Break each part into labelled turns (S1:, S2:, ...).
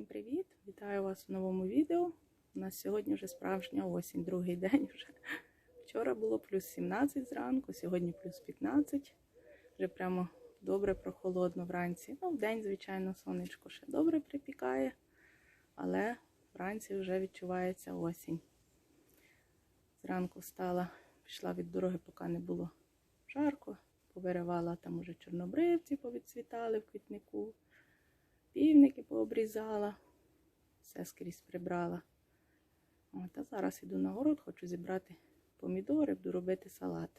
S1: Всім привіт! Вітаю вас в новому відео. У нас сьогодні вже справжня осінь, другий день вже. Вчора було плюс 17 зранку, сьогодні плюс 15. Вже прямо добре прохолодно вранці. Ну, в день, звичайно, сонечко ще добре припікає, але вранці вже відчувається осінь. Зранку встала, пішла від дороги, поки не було жарко. Повиривала там уже чорнобривці, повідцвітали в квітнику півники пообрізала, все скрізь прибрала. От, а зараз іду на город, хочу зібрати помідори, буду робити салат.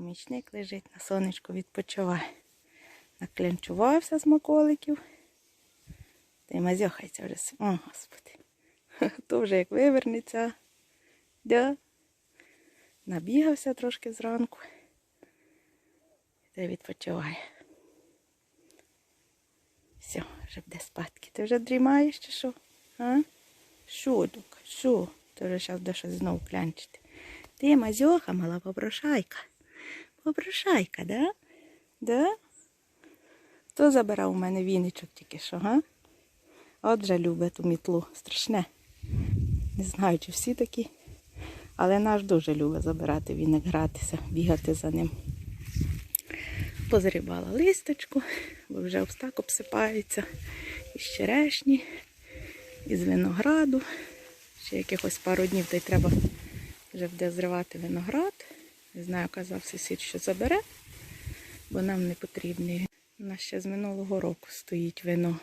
S1: Помічник лежить на сонечку, відпочиває. Наклянчувався з маколиків. Та й мазьохається вже. О, господи. То вже як вивернеться. Да. Набігався трошки зранку. Та й відпочиває. Все, вже буде спадки. Ти вже дрімаєш чи що? А? Що, дука, що? Ти вже зараз будеш щось знову клянчити. Ти мазьоха, мала попрошайка. Попрошайка, да? Да? Хто забирав у мене віничок тільки що, га? Отже, любить ту мітлу. Страшне. Не знаю, чи всі такі. Але наш дуже любить забирати віник, гратися, бігати за ним. Позрібала листочку, бо вже обстак обсипається. І з черешні, із винограду. Ще якихось пару днів, то й треба вже буде зривати виноград. Не знаю, казав сусід, що забере, бо нам не потрібний. У нас ще з минулого року стоїть вино.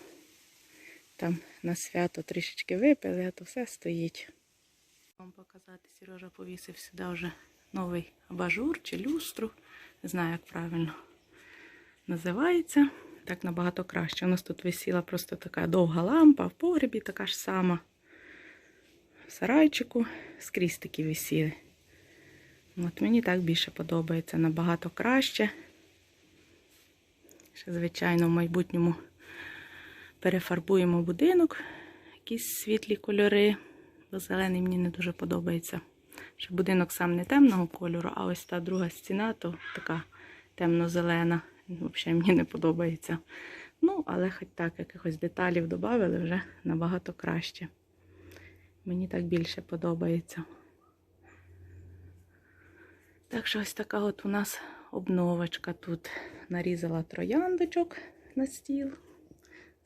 S1: Там на свято трішечки випили, а то все стоїть. Вам показати, Сережа повісив сюди вже новий абажур чи люстру. Не знаю, як правильно називається. Так набагато краще. У нас тут висіла просто така довга лампа, в погребі така ж сама. В сарайчику скрізь такі висіли. От мені так більше подобається, набагато краще. Ще, звичайно, в майбутньому перефарбуємо будинок, якісь світлі кольори, бо зелений мені не дуже подобається. Ще будинок сам не темного кольору, а ось та друга стіна, то така темно-зелена. Взагалі мені не подобається. Ну, але хоч так, якихось деталів додали, вже набагато краще. Мені так більше подобається. Так що ось така от у нас обновочка тут. Нарізала трояндочок на стіл.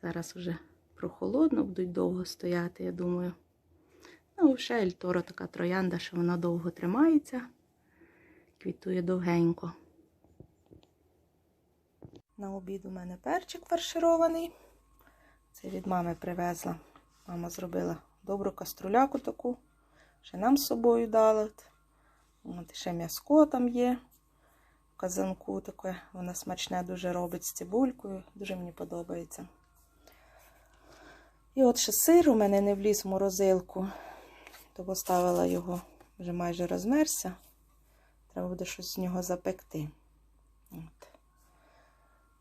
S1: Зараз вже прохолодно, будуть довго стояти, я думаю. Ну, ще Ельторо така троянда, що вона довго тримається, квітує довгенько. На обід у мене перчик фарширований. Це від мами привезла. Мама зробила добру каструляку таку. Ще нам з собою дала. От ще м'яско там є. В казанку таке. Вона смачне дуже робить з цибулькою. Дуже мені подобається. І от ще сир у мене не вліз в морозилку, то поставила його, вже майже розмерся. Треба буде щось з нього запекти. От.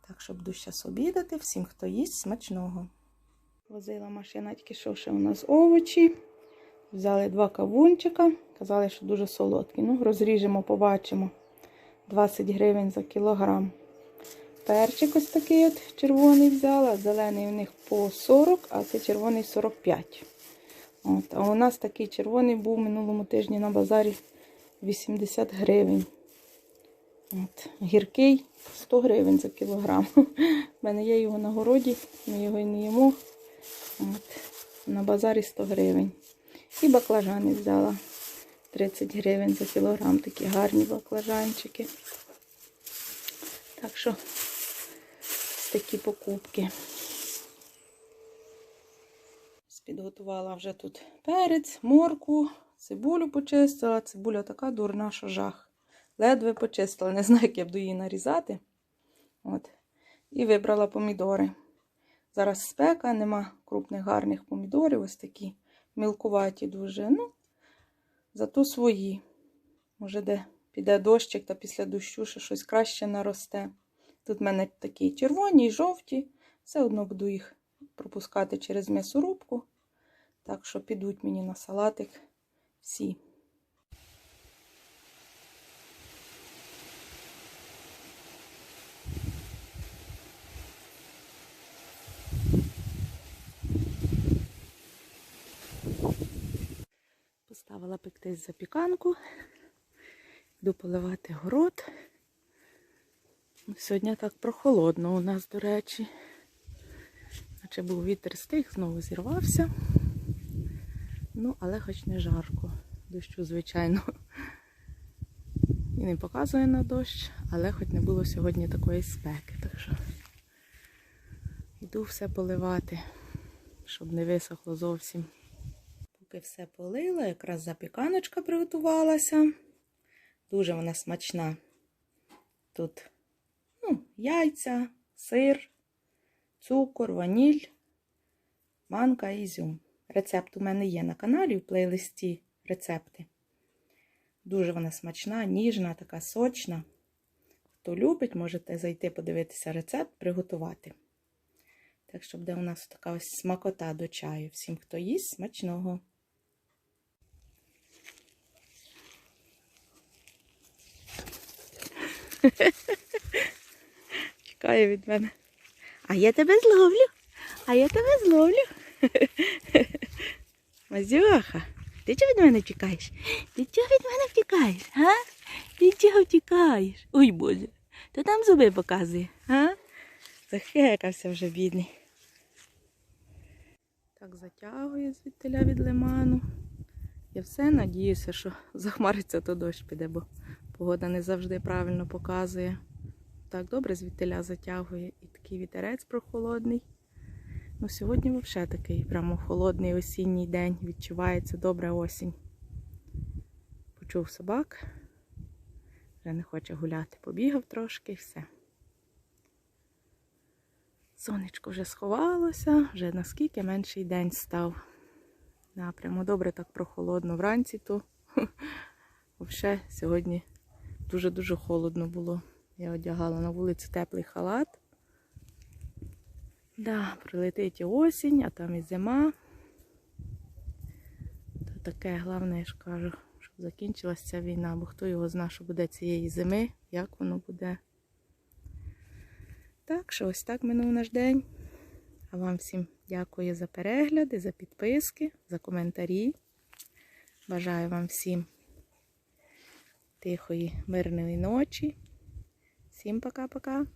S1: Так що буду зараз обідати. Всім, хто їсть, смачного. Возила машина тільки що ще у нас овочі. Взяли два кавунчика. Казали, що дуже солодкі. Ну, розріжемо, побачимо. 20 гривень за кілограм. Перчик ось такий от червоний взяла. Зелений у них по 40, а це червоний 45. От, а у нас такий червоний був минулому тижні на базарі 80 гривень. От, Гіркий 100 гривень за кілограм. У мене є його на городі, ми його і не їмо. От, на базарі 100 гривень. І баклажани взяла 30 гривень за кілограм. Такі гарні баклажанчики. Так що такі покупки. Підготувала вже тут перець, морку, цибулю почистила. Цибуля така дурна, що жах. Ледве почистила, не знаю, як я буду її нарізати. От. І вибрала помідори. Зараз спека, нема крупних гарних помідорів, ось такі мілкуваті дуже. Ну, зато свої. Може, де піде дощик, та після дощу ще щось краще наросте. Тут в мене такі червоні і жовті. Все одно буду їх пропускати через м'ясорубку. Так що підуть мені на салатик всі. Поставила пектись запіканку. Йду поливати город. Сьогодні так прохолодно у нас, до речі. Наче був вітер стих, знову зірвався. Ну, але хоч не жарко. Дощу, звичайно, і не показує на дощ, але хоч не було сьогодні такої спеки. Так що йду все поливати, щоб не висохло зовсім. Поки все полила, якраз запіканочка приготувалася. Дуже вона смачна. Тут ну, яйця, сир, цукор, ваніль, манка і ізюм. Рецепт у мене є на каналі в плейлисті рецепти. Дуже вона смачна, ніжна, така сочна. Хто любить, можете зайти подивитися рецепт, приготувати. Так що буде у нас така ось смакота до чаю. Всім, хто їсть, смачного. Чекає від мене. А я тебе зловлю. А я тебе зловлю. Мазюха, ти чого від мене втікаєш? Ти чого від мене втікаєш? а? Ти чого втікаєш? Ой Боже, то там зуби показує, а? Захекався вже бідний. Так затягує звідтиля від лиману. Я все надіюся, що захмариться, то дощ піде, бо погода не завжди правильно показує. Так добре звідтиля затягує і такий вітерець прохолодний. Ну, сьогодні взагалі такий прямо холодний осінній день. Відчувається добра осінь. Почув собак. Вже не хоче гуляти. Побігав трошки і все. Сонечко вже сховалося, вже наскільки менший день став. Да, прямо добре так прохолодно вранці, то взагалі сьогодні дуже-дуже холодно було. Я одягала на вулиці теплий халат. Да, прилетить осінь, а там і зима. То таке, головне, я ж кажу, щоб закінчилася ця війна, бо хто його зна, що буде цієї зими, як воно буде. Так що ось так минув наш день. А вам всім дякую за перегляди, за підписки, за коментарі. Бажаю вам всім тихої, мирної ночі. Всім пока-пока.